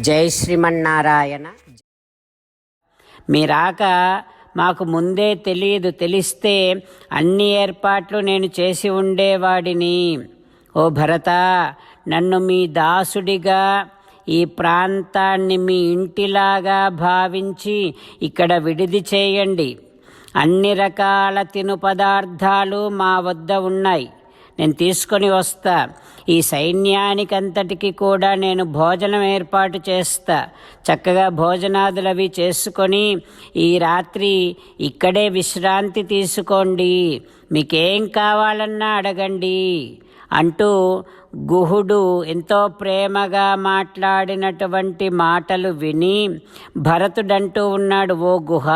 జై శ్రీమన్నారాయణ. మీరాక మాకు ముందే తెలియదు తెలిస్తే అన్ని ఏర్పాట్లు నేను చేసి ఉండేవాడిని. ఓ భరత నన్ను మీ దాసుడిగా ఈ ప్రాంతాన్ని మీ ఇంటిలాగా భావించి ఇక్కడ విడిది చేయండి. అన్ని రకాల తిను పదార్థాలు మా వద్ద ఉన్నాయి. నేను తీసుకొని వస్తా. ఈ సైన్యానికంతటికి కూడా నేను భోజనం ఏర్పాటు చేస్తా. చక్కగా భోజనాదులు అవి చేసుకొని ఈ రాత్రి ఇక్కడే విశ్రాంతి తీసుకోండి. మీకేం కావాలన్నా అడగండి. అంటూ గుహుడు ఎంతో ప్రేమగా మాట్లాడినటువంటి మాటలు విని భరతుడంటూ ఉన్నాడు ఓ గుహ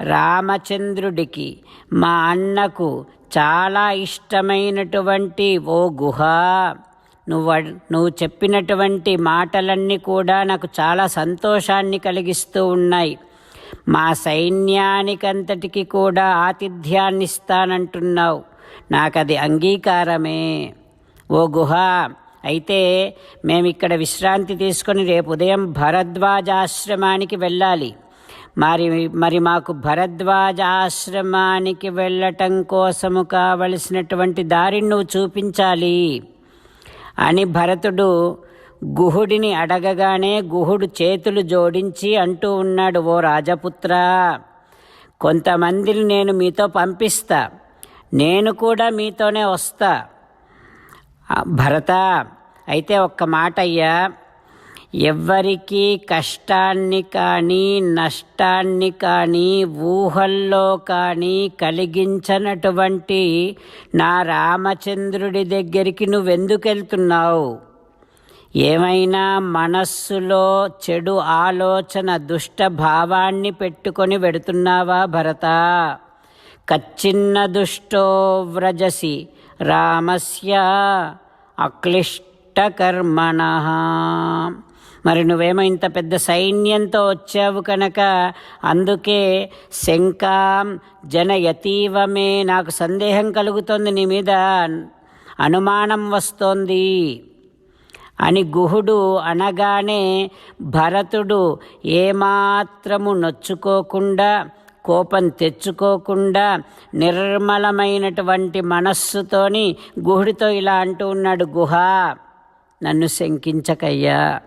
రామచంద్రుడికి మా అన్నకు చాలా ఇష్టమైనటువంటి ఓ గుహ. నువ్వు నువ్వు చెప్పినటువంటి మాటలన్నీ కూడా నాకు చాలా సంతోషాన్ని కలిగిస్తూ ఉన్నాయి. మా సైన్యానికంతటికి కూడా ఆతిథ్యాన్ని ఇస్తానంటున్నావు. నాకు అది అంగీకారమే. ఓ గుహ అయితే మేము ఇక్కడ విశ్రాంతి తీసుకొని రేపు ఉదయం భరద్వాజాశ్రమానికి వెళ్ళాలి. మరి మరి మాకు భరద్వాజ ఆశ్రమానికి వెళ్ళటం కోసము కావలసినటువంటి దారిని నువ్వు చూపించాలి. అని భరతుడు గుహుడిని అడగగానే గుహుడు చేతులు జోడించి అంటూ ఉన్నాడు ఓ రాజపుత్ర కొంతమందిని నేను మీతో పంపిస్తా. నేను కూడా మీతోనే వస్తా. భరత అయితే ఒక్క మాట అయ్యా ఎవ్వరికీ కష్టాన్ని కానీ నష్టాన్ని కానీ ఊహల్లో కానీ కలిగించనటువంటి నా రామచంద్రుడి దగ్గరికి నువ్వెందుకు వెళ్తున్నావు ఏమైనా మనస్సులో చెడు ఆలోచన దుష్ట భావాన్ని పెట్టుకొని వెడుతున్నావా భరత? కచ్చిన్న దుష్టో వ్రజసి రామస్య అక్లిష్టకర్మణ. మరి నువ్వేమో ఇంత పెద్ద సైన్యంతో వచ్చావు కనుక అందుకే శంకాం జనయతీవమే నాకు సందేహం కలుగుతోంది నీ మీద అనుమానం వస్తోంది. అని గుహుడు అనగానే భరతుడు ఏమాత్రము నొచ్చుకోకుండా కోపం తెచ్చుకోకుండా నిర్మలమైనటువంటి మనస్సుతోని గుహుడితో ఇలా అంటూ ఉన్నాడు గుహ నన్ను శంకించకయ్యా.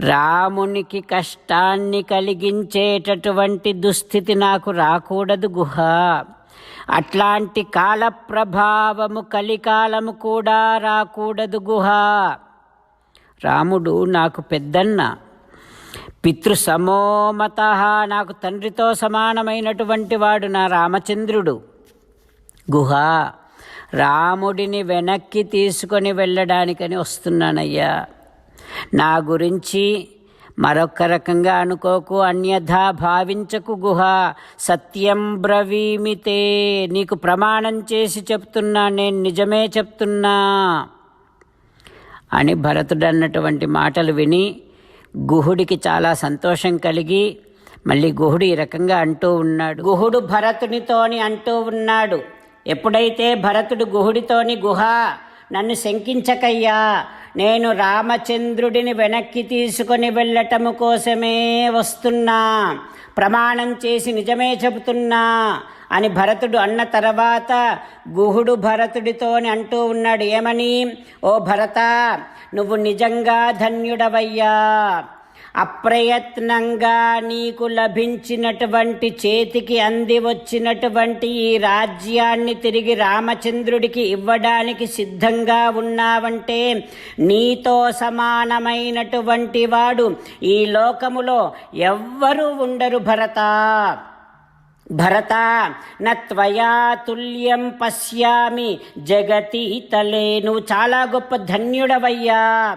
రామునికి కష్టాన్ని కలిగించేటటువంటి దుస్థితి నాకు రాకూడదు గుహ. అట్లాంటి కాల ప్రభావము కలికాలము కూడా రాకూడదు గుహ. రాముడు నాకు పెద్దన్న. పితృ సమోమత నాకు తండ్రితో సమానమైనటువంటి వాడు నా రామచంద్రుడు. గుహ. రాముడిని వెనక్కి తీసుకొని వెళ్ళడానికని వస్తున్నానయ్యా. నా గురించి మరొక రకంగా అనుకోకు అన్యథా భావించకు గుహ. సత్యం బ్రవీమితే. నీకు ప్రమాణం చేసి చెప్తున్నా నేను నిజమే చెప్తున్నా. అని భరతుడు అన్నటువంటి మాటలు విని గుహుడికి చాలా సంతోషం కలిగి మళ్ళీ గుహుడు ఈ రకంగా అంటూ ఉన్నాడు. గుహుడు భరతునితోని అంటూ ఉన్నాడు. ఎప్పుడైతే భరతుడు గుహుడితోని గుహ నన్ను శంకించకయ్యా నేను రామచంద్రుడిని వెనక్కి తీసుకొని వెళ్ళటము కోసమే వస్తున్నా. ప్రమాణం చేసి నిజమే చెబుతున్నా అని భరతుడు అన్న తర్వాత గుహుడు భరతుడితోని అంటూ ఉన్నాడు ఏమని? ఓ భరత నువ్వు నిజంగా ధన్యుడవయ్యా. అప్రయత్నంగా నీకు లభించినటువంటి చేతికి అంది వచ్చినటువంటి ఈ రాజ్యాన్ని తిరిగి రామచంద్రుడికి ఇవ్వడానికి సిద్ధంగా ఉన్నావంటే నీతో సమానమైనటువంటి వాడు ఈ లోకములో ఎవ్వరూ ఉండరు భరత. భరత నత్వయా తుల్యం పశ్యామి జగతి తలే నువ్వు చాలా గొప్ప ధన్యుడవయ్యా.